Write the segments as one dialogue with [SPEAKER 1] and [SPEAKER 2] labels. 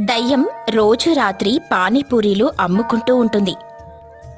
[SPEAKER 1] దయ్యం రోజు రాత్రి పానీపూరీలు అమ్ముకుంటూ ఉంటుంది.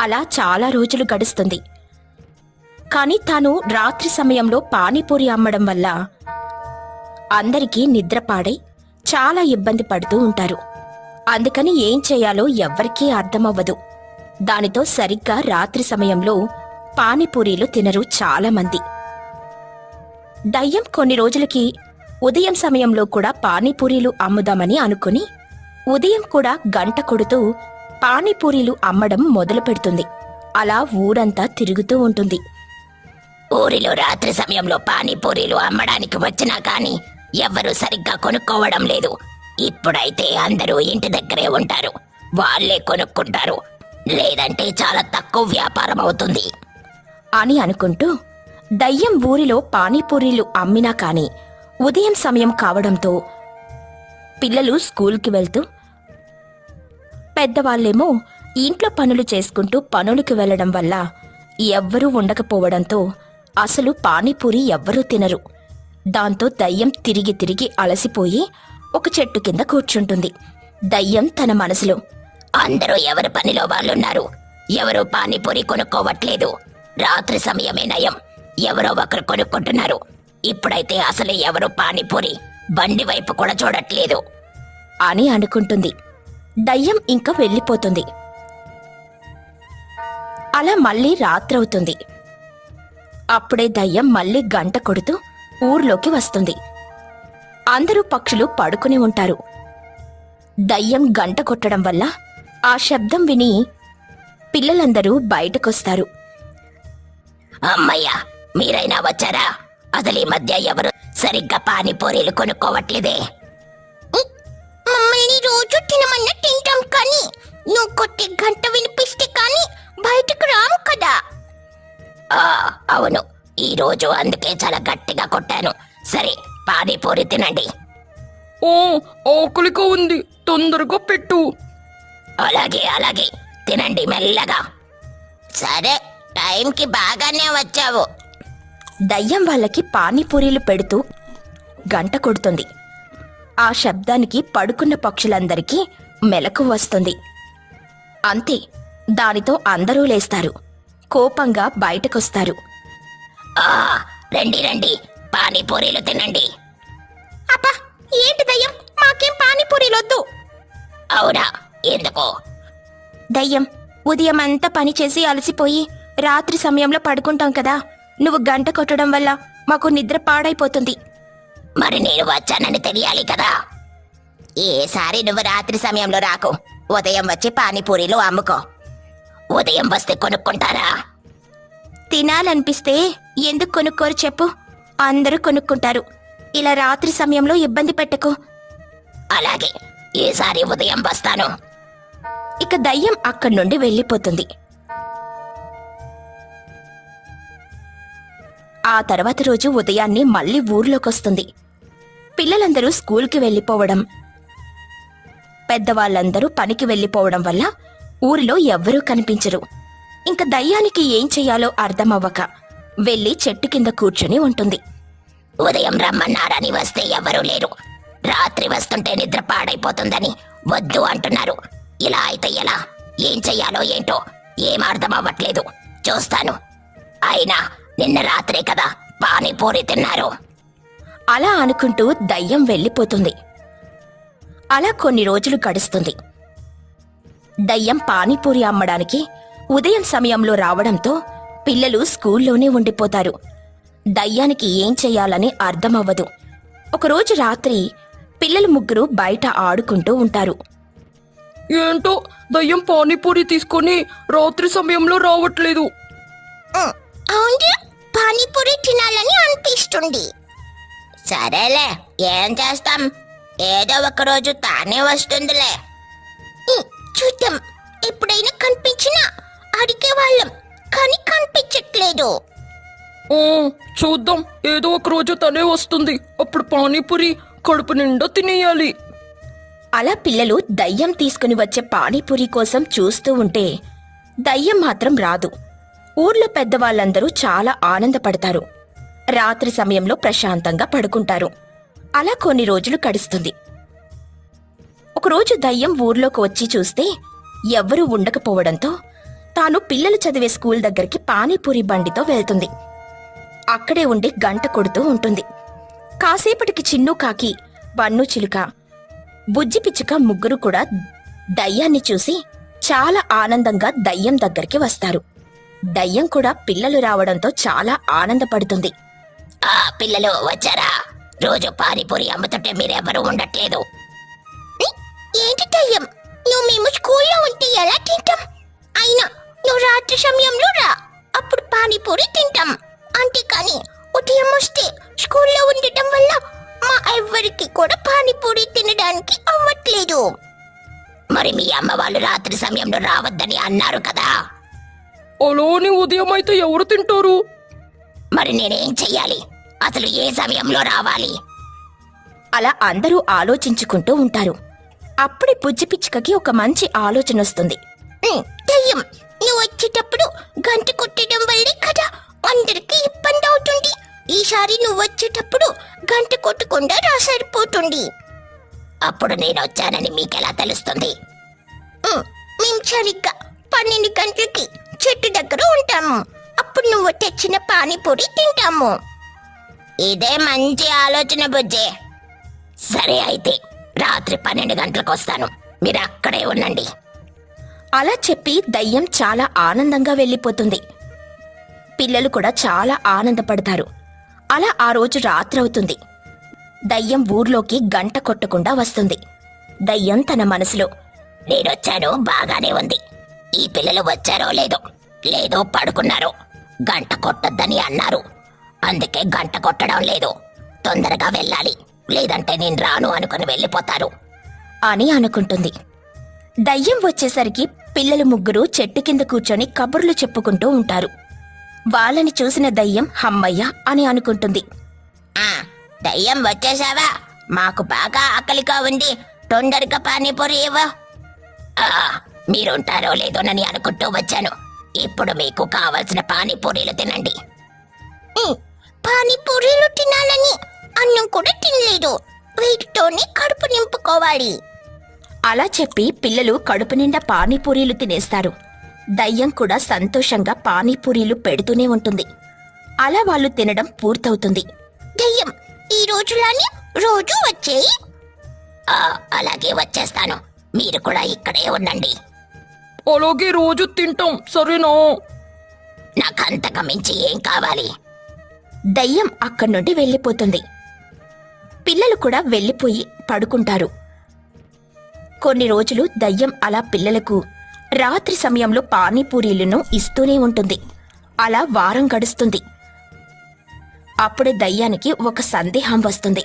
[SPEAKER 1] అలా చాలా రోజులు గడుస్తుంది. కాని తాను రాత్రి సమయంలో పానీపూరి అమ్మడం వల్ల అందరికీ నిద్రపాడై చాలా ఇబ్బంది పడుతూ ఉంటారు. అందుకని ఏం చేయాలో ఎవ్వరికీ అర్థమవ్వదు. దానితో సరిగ్గా రాత్రి సమయంలో పానీపూరీలు తినరు చాలామంది దయ్యం కొన్ని రోజులకి ఉదయం సమయంలో కూడా పానీపూరీలు అమ్ముదామని అనుకుని ఉదయం కూడా గంట కొడుతూ పానీపూరీలు అమ్మడం మొదలు పెడుతుంది. అలా ఊరంతా తిరుగుతూ ఉంటుంది.
[SPEAKER 2] ఊరిలో రాత్రి సమయంలో పానీపూరీలు అమ్మడానికి వచ్చినా కానీ ఎవ్వరూ సరిగ్గా కొనుక్కోవడం లేదు. ఇప్పుడైతే అందరూ ఇంటి దగ్గరే ఉంటారు. వాళ్ళే కొనుక్కుంటారు. లేదంటే చాలా తక్కువ వ్యాపారం అవుతుంది.
[SPEAKER 1] అని అనుకుంటూ దయ్యం ఊరిలో పానీపూరీలు అమ్మినా కాని ఉదయం సమయం కావడంతో పిల్లలు స్కూల్కి వెళ్తూ పెద్దవాళ్ళేమో ఇంట్లో పనులు చేసుకుంటూ పనులకు వెళ్ళడం వల్ల ఎవ్వరూ ఉండకపోవడంతో అసలు పానీపూరి ఎవ్వరూ తినరు. దాంతో దయ్యం తిరిగి తిరిగి అలసిపోయి ఒక చెట్టు కింద కూర్చుంటుంది. దయ్యం తన మనసులో
[SPEAKER 2] అందరూ ఎవరి పనిలో వాళ్ళున్నారు? ఎవరూ పానీపూరి కొనుక్కోవట్లేదు. రాత్రి సమయమే నయం. ఎవరో ఒకరు కొనుక్కుంటున్నారు. ఇప్పుడైతే అసలు ఎవరు పానీపూరి బండి వైపు కూడా చూడట్లేదు
[SPEAKER 1] అని అనుకుంటుంది. దయ్యం ఇంకా వెళ్ళిపోతుంది. అలా మళ్ళీ రాత్రవుతుంది. అప్పుడే దయ్యం మళ్ళీ గంట కొడుతూ ఊర్లోకి వస్తుంది. అందరూ పక్షులు పడుకుని ఉంటారు. దయ్యం గంట కొట్టడం వల్ల ఆ శబ్దం విని పిల్లలందరూ బయటకొస్తారు.
[SPEAKER 2] అమ్మయ్యా మీరైనా వచ్చారా? అసలు ఈ మధ్య ఎవరు సరిగ్గా పానీపూరీలు కొనుక్కోవట్లేదే. రోజు తినమన్నా తింటాం కానీ నువ్వు కొట్టే గంట వినిపిస్తే కానీ బయటకు రాము కదా. అవును. ఈ రోజు అందుకే చాలా గట్టిగా కొట్టాను. సరే పానీపూరి తినండి.
[SPEAKER 3] ఓ ఆకలిగా ఉంది. తొందరగా పెట్టు.
[SPEAKER 2] అలాగే అలాగే. తినండి మెల్లగా. సరే టైంకి బాగానే వచ్చావు.
[SPEAKER 1] దయ్యం వాళ్ళకి పానీపూరీలు పెడుతూ గంట కొడుతుంది. ఆ శబ్దానికి పడుకున్న పక్షులందరికీ మెలకు వస్తుంది. అంతే దానితో అందరూ లేస్తారు. కోపంగా బయటకొస్తారు.
[SPEAKER 2] ఆ రండి రండి పానీపూరీలు తినండి.
[SPEAKER 1] అబ్బా ఏంటి దయ్యం? మాకేం పానీపూరీలొద్దు.
[SPEAKER 2] అవునా ఎందుకో?
[SPEAKER 1] దయ్యం ఉదయం అంతా పని చేసి అలసిపోయి రాత్రి సమయంలో పడుకుంటాం కదా. నువ్వు గంట కొట్టడం వల్ల మాకు నిద్ర పాడైపోతుంది.
[SPEAKER 2] మరి నేను వచ్చానని తెలియాలి కదా? ఏసారి నువ్వు రాత్రి సమయంలో రాకు. ఉదయం వచ్చి పానీపూరీలు అమ్ముకో. ఉదయం వస్తే కొనుక్కుంటారా?
[SPEAKER 1] తినాలనిపిస్తే ఎందుకు కొనుక్కోరు చెప్పు. అందరూ కొనుక్కుంటారు. ఇలా రాత్రి సమయంలో ఇబ్బంది పెట్టకు.
[SPEAKER 2] అలాగే ఈసారి ఉదయం వస్తాను.
[SPEAKER 1] ఇక దయ్యం అక్కడి నుండి వెళ్ళిపోతుంది. ఆ తర్వాత రోజు ఉదయాన్నే మళ్ళీ ఊర్లోకొస్తుంది. పిల్లలందరూ స్కూల్కి వెళ్ళిపోవడం. పెద్దవాళ్ళందరూ పనికి వెళ్ళిపోవడం వల్ల ఊరిలో ఎవ్వరూ కనిపించరు. ఇంక దయ్యానికి ఏం చెయ్యాలో అర్థమవ్వక వెళ్ళి చెట్టు కింద కూర్చుని ఉంటుంది.
[SPEAKER 2] ఉదయం రమ్మన్నారని వస్తే ఎవరూ లేరు. రాత్రి వస్తుంటే నిద్ర పాడైపోతుందని వద్దు అంటున్నారు. ఇలా అయితే ఎలా? ఏం చెయ్యాలో ఏంటో? ఏం అర్థం అవ్వట్లేదు చూస్తాను. అయినా నిన్న రాత్రే కదా పానీపూరి తిన్నారు.
[SPEAKER 1] అలా అనుకుంటూ దయ్యం వెళ్ళిపోతుంది. అలా కొన్ని రోజులు గడుస్తుంది. దయ్యం పానీపూరి అమ్మడానికి ఉదయం సమయంలో రావడంతో పిల్లలు స్కూల్లోనే ఉండిపోతారు. దయ్యానికి ఏం చెయ్యాలని అర్థమవ్వదు. ఒకరోజు రాత్రి పిల్లలు ముగ్గురు బయట ఆడుకుంటూ ఉంటారు.
[SPEAKER 3] ఏంటో దయ్యం పానీపూరి తీసుకొని రాత్రి సమయంలో రావట్లేదు.
[SPEAKER 2] పానీపూరి తినాలని అనిపిస్తుంది. సరేలే ఏం చేస్తాం? ఏదో ఒక రోజు తానే వస్తుందిలే. చూద్దాం. ఎప్పుడైనా కనిపించినా అడిగే వాళ్ళం కానీ కనిపించట్లేదు.
[SPEAKER 3] ఓ చూద్దాం. ఏదో ఒక రోజు తనే వస్తుంది. అప్పుడు పానీపూరి కడుపు నిండా తినేయాలి.
[SPEAKER 1] అలా పిల్లలు దయ్యం తీసుకుని వచ్చే పానీపూరి కోసం చూస్తూ ఉంటే దయ్యం మాత్రం రాదు. ఊర్లో పెద్దవాళ్ళందరూ చాలా ఆనందపడతారు. రాత్రి సమయంలో ప్రశాంతంగా పడుకుంటారు. అలా కొన్ని రోజులు గడుస్తుంది. ఒకరోజు దయ్యం ఊర్లోకి వచ్చి చూస్తే ఎవ్వరూ ఉండకపోవడంతో తాను పిల్లలు చదివే స్కూల్ దగ్గరికి పానీపూరి బండితో వెళ్తుంది. అక్కడే ఉండి గంట కొడుతూ ఉంటుంది. కాసేపటికి చిన్ను కాకి బన్ను చిలుక బుజ్జి పిచ్చుక ముగ్గురు కూడా దయ్యాన్ని చూసి చాలా ఆనందంగా దయ్యం దగ్గరికి వస్తారు. దయ్యం కూడా పిల్లలు రావడంతో చాలా ఆనందపడుతుంది.
[SPEAKER 2] ఆ పిల్లలు వచ్చారా? రోజు పానీపూరి అమ్ముతుంటే మీరెవరూ ఉండట్లేదు. ఏంటి దయ్యం? నువ్వు మేము స్కూల్లో ఉంటే ఎలా తింటాం? అయినా నువ్వు రాత్రి సమయంలో రా. అప్పుడు పానీపూరి తింటాం. అంతేకాని ఉదయం వస్తే స్కూల్లో ఉండటం వల్ల మా ఎవ్వరికి కూడా పానీపూరి తినడానికి అవ్వట్లేదు. మరి మీ అమ్మ వాళ్ళు రాత్రి సమయంలో రావద్దని అన్నారు కదా?
[SPEAKER 3] అలాని ఉదయం అయితే ఎవరు తింటారు?
[SPEAKER 2] మరి నేనేం చెయ్యాలి? అసలు ఏ సమయంలో రావాలి?
[SPEAKER 1] అలా అందరూ ఆలోచించుకుంటూ ఉంటారు. అప్పుడే బుజ్జి పిచ్చుకకి ఒక మంచి ఆలోచన వస్తుంది.
[SPEAKER 2] దయ్యం నువ్వు వచ్చేటప్పుడు గంట కొట్టడం వల్లే కదా అందరికి ఇబ్బంది అవుతుంది. ఈసారి నువ్వు వచ్చేటప్పుడు గంట కొట్టకుండా రా సరిపోతుంది. అప్పుడు నేను వచ్చానని మీకెలా తెలుస్తుంది? మేము సరిగ్గా పన్నెండు గంటలకి చెట్టు దగ్గర ఉంటాము. అప్పుడు నువ్వు తెచ్చిన పానీపూరి తింటాము. ఇదే మంచి ఆలోచన బుజ్జే. సరే అయితే రాత్రి పన్నెండు గంటలకు వస్తాను. మీరు అక్కడే ఉండండి.
[SPEAKER 1] అలా చెప్పి దయ్యం చాలా ఆనందంగా వెళ్ళిపోతుంది. పిల్లలు కూడా చాలా ఆనందపడతారు. అలా ఆ రోజు రాత్రవుతుంది దయ్యం ఊర్లోకి గంట కొట్టకుండా వస్తుంది. దయ్యం తన మనసులో
[SPEAKER 2] నేనొచ్చాను బాగానే ఉంది. ఈ పిల్లలు వచ్చారో లేదో లేదో పడుకున్నారో. గంట కొట్టొద్దని అన్నారు. అందుకే గంట కొట్టడం లేదు. తొందరగా వెళ్ళాలి. లేదంటే నేను రాను అనుకుని వెళ్ళిపోతారు.
[SPEAKER 1] అని అనుకుంటుంది. దయ్యం వచ్చేసరికి పిల్లలు ముగ్గురు చెట్టు కింద కూర్చొని కబుర్లు చెప్పుకుంటూ ఉంటారు. వాళ్ళని చూసిన దయ్యం హమ్మయ్య అని అనుకుంటుంది.
[SPEAKER 2] ఆ, దయ్యం వచ్చేసావా మాకు బాగా ఆకలిగా ఉంది. తొందరగా పానీపూరి ఇవ్వ. ఆ, మీరుంటారో లేదోనని అనుకుంటూ వచ్చాను. ఇప్పుడు మీకు కావలసిన పానీపూరీలు తినండి. పానీపూరీలు తినాలని అన్నం కూడా తినలేదు. వీటితోనే కడుపు నింపుకోవాలి.
[SPEAKER 1] అలా చెప్పి పిల్లలు కడుపు నిండా పానీపూరీలు తినేస్తారు. దయ్యం కూడా సంతోషంగా పానీపూరీలు పెడుతూనే ఉంటుంది. అలా వాళ్ళు తినడం పూర్తవుతుంది.
[SPEAKER 2] దయ్యం ఈ రోజులానే రోజు వచ్చేయి. ఆ, అలాగే వచ్చేస్తాను. మీరు కూడా ఇక్కడే ఉండండి.
[SPEAKER 3] అలాగే రోజు తింటాం సరేనా?
[SPEAKER 2] నాకంతకు మించి ఏం కావాలి?
[SPEAKER 1] దయ్యం అక్కడి నుండి వెళ్ళిపోతుంది. పిల్లలు కూడా వెళ్ళిపోయి పడుకుంటారు. కొన్ని రోజులు దయ్యం అలా పిల్లలకు రాత్రి సమయంలో పానీపూరీలను ఇస్తూనే ఉంటుంది. అలా వారం గడుస్తుంది. అప్పుడే దయ్యానికి ఒక సందేహం వస్తుంది.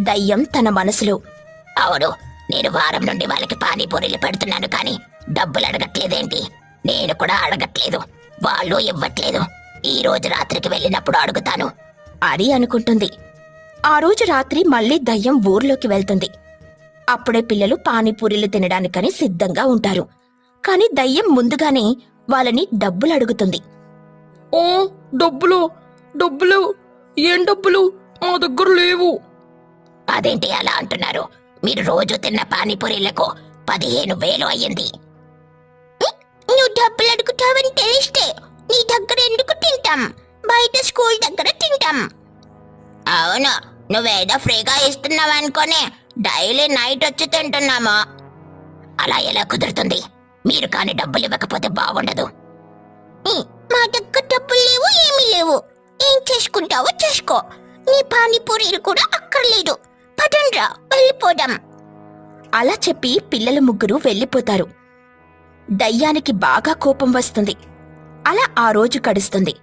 [SPEAKER 1] దయ్యం తన మనసులో
[SPEAKER 2] అవును నేను వారం నుండి వాళ్ళకి పానీపూరీలు పెడుతున్నాను కానీ డబ్బులు అడగట్లేదేంటి? నేను కూడా అడగట్లేదు. వాళ్ళు ఇవ్వట్లేదు. ఈ రోజు రాత్రికి వెళ్ళినప్పుడు అడుగుతాను.
[SPEAKER 1] అని అనుకుంటుంది. ఆ రోజు రాత్రి మళ్ళీ దయ్యం ఊర్లోకి వెళ్తుంది. అప్పుడే పిల్లలు పానీపూరీలు తినడానికని సిద్ధంగా ఉంటారు. కాని దయ్యం ముందుగానే వాళ్ళని డబ్బులు అడుగుతుంది.
[SPEAKER 3] ఓ డబ్బులు డబ్బులు ఏం డబ్బులు? మా దగ్గర లేవు.
[SPEAKER 2] అదేంటి అలా అంటున్నారు? మీరు రోజు తిన్న పానీపూరీలకు పదిహేను వేలు అయ్యింది. నువ్వు డబ్బులు అడుగుతావని తెలిస్తే నీ దగ్గర ఎందుకు తింటాం? బయట స్కూల్ దగ్గర తింటాం. అవును నువ్వేదో ఫ్రీగా ఇస్తున్నావు అనుకోనే డైలీ నైట్ వచ్చి తింటున్నాము. అలా ఎలా కుదురుతుంది? మీరు కాని డబ్బులు ఇవ్వకపోతే బాగుండదు. మా దగ్గర డబ్బులు లేవు ఏమీ లేవు. ఏం చేసుకుంటావో చేసుకో. నీ పానీపూరీలు కూడా అక్కర్లేదు. పదండ్రా. వెళ్ళిపోదాం.
[SPEAKER 1] అలా చెప్పి పిల్లలు ముగ్గురు వెళ్ళిపోతారు. దయ్యానికి బాగా కోపం వస్తుంది. అలా ఆ రోజు కడుస్తుంది.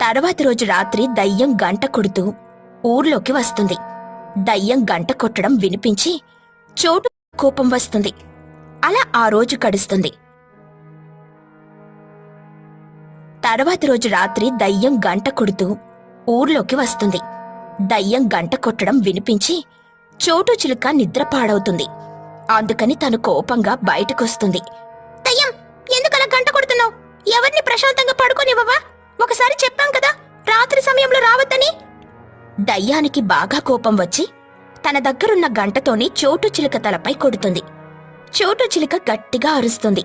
[SPEAKER 1] తర్వాత రోజు రాత్రి దయ్యం గంట కొడుతూ ఊర్లోకి వస్తుంది. దయ్యం గంట కొట్టడం వినిపించి చోటు కోపం వస్తుంది. అలా ఆ రోజు కడుస్తుంది. తర్వాత రోజు రాత్రి దయ్యం గంట కొడుతూ ఊర్లోకి వస్తుంది. దయ్యం గంట కొట్టడం వినిపించి చోటు చిలుక నిద్ర పాడవుతుంది. అందుకని తను కోపంగా బయటకొస్తుంది.
[SPEAKER 2] దయ్యం ఎందుకలా గంట కొడుతున్నావు? ఎవరిని ప్రశాంతంగా పడుకోనివ్వవా? ఒకసారి చెప్పాం కదా రాత్రి సమయంలో రావద్దని.
[SPEAKER 1] దయ్యానికి బాగా కోపం వచ్చి తన దగ్గరున్న గంటతోని చోటు చిలుక తలపై కొడుతుంది. చోటు చిలుక గట్టిగా అరుస్తుంది.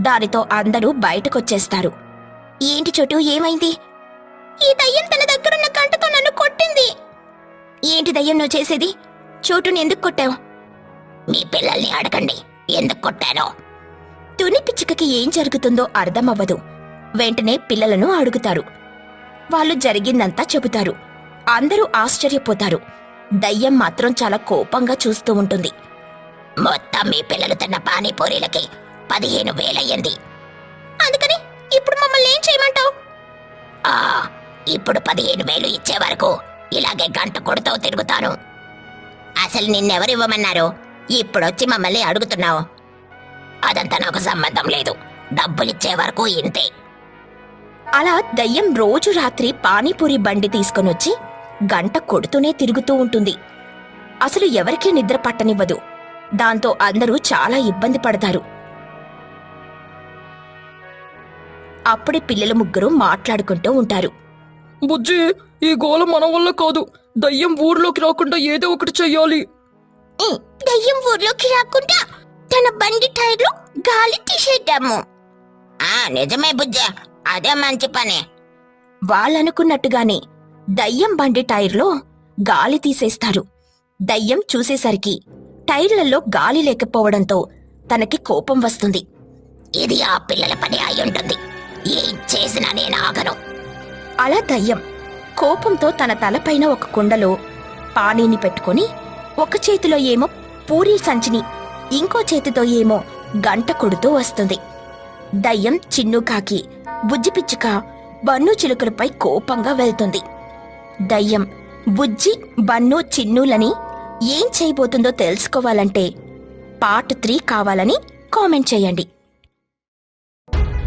[SPEAKER 1] దానితో అందరూ బయటకొచ్చేస్తారు. ఏంటి చోటు? ఏమైంది? ఈ దయ్యం తన దగ్గరున్న గంటతో నన్ను కొట్టింది. ఏంటి దయ్యం నువ్వు చేసేది? చోటుని ఎందుకు కొట్టావు?
[SPEAKER 2] మీ పిల్లల్ని అడగండి. ఎందుకు కొట్టానో?
[SPEAKER 1] తుని పిచ్చుకకి ఏం జరుగుతుందో అర్థమవ్వదు. వెంటనే పిల్లలను అడుగుతారు. వాళ్ళు జరిగిందంతా చెబుతారు. అందరూ ఆశ్చర్యపోతారు. దయ్యం మాత్రం చాలా కోపంగా చూస్తూ ఉంటుంది.
[SPEAKER 2] మొత్తం మీ పిల్లలు తిన్న పానీపూరీలకి పదిహేను వేలయ్యింది.
[SPEAKER 1] అందుకని ఇప్పుడు మమ్మల్ని ఏం చేయమంటావు?
[SPEAKER 2] ఆ ఇప్పుడు పదిహేను వేలు ఇచ్చే వరకు ఇలాగే గంట కొడుతూ తిరుగుతాను. అసలు నిన్నెవరివ్వమన్నారు? ఇప్పుడొచ్చి మమ్మల్ని అడుగుతున్నావు. అదంతా నాకు సంబంధం లేదు. డబ్బులిచ్చే వరకు ఇంతే.
[SPEAKER 1] అలా దయ్యం రోజు రాత్రి పానీపూరి బండి తీసుకొనొచ్చి గంట కొడుతూనే తిరుగుతూ ఉంటుంది. అసలు ఎవరికీ నిద్ర పట్టనివ్వదు. దాంతో అందరూ చాలా ఇబ్బంది పడతారు. అప్పుడే పిల్లలు ముగ్గురు మాట్లాడుకుంటూ ఉంటారు.
[SPEAKER 3] బుజ్జి ఈ గోల మన వల్ల కాదు. దయ్యం ఊర్లోకి రాకుండా ఏదో ఒకటి చెయ్యాలి.
[SPEAKER 1] దయ్యం ఊర్లోకి రాకుండా తన బండి టైర్లు గాలి తీసేద్దాము.
[SPEAKER 2] ఆ నిజమే బుజ్జ. అదే మంచి పని.
[SPEAKER 1] వాళ్ళనుకున్నట్టుగానే దయ్యం బండి టైర్లో గాలి తీసేస్తారు. దయ్యం చూసేసరికి టైర్లలో గాలి లేకపోవడంతో తనకి కోపం వస్తుంది.
[SPEAKER 2] ఇది ఆ పిల్లల పని అయి ఉంటుంది. ఏం చేసినా నేను ఆగను.
[SPEAKER 1] అలా దయ్యం కోపంతో తన తలపైన ఒక కుండలో పానీని పెట్టుకొని ఒక చేతిలో ఏమో పూరీ సంచిని ఇంకో చేతితో ఏమో గంట కొడుతూ వస్తుంది. దయ్యం చిన్నుకాకి బుజ్జిపిచ్చుక బుజ్జి పిచ్చుక బన్ను చిలుకలపై కోపంగా వెళ్తుంది. దయ్యం బుజ్జి బన్ను చిన్నులని ఏం చేయబోతుందో తెలుసుకోవాలంటే పార్ట్ త్రీ కావాలని కామెంట్ చేయండి.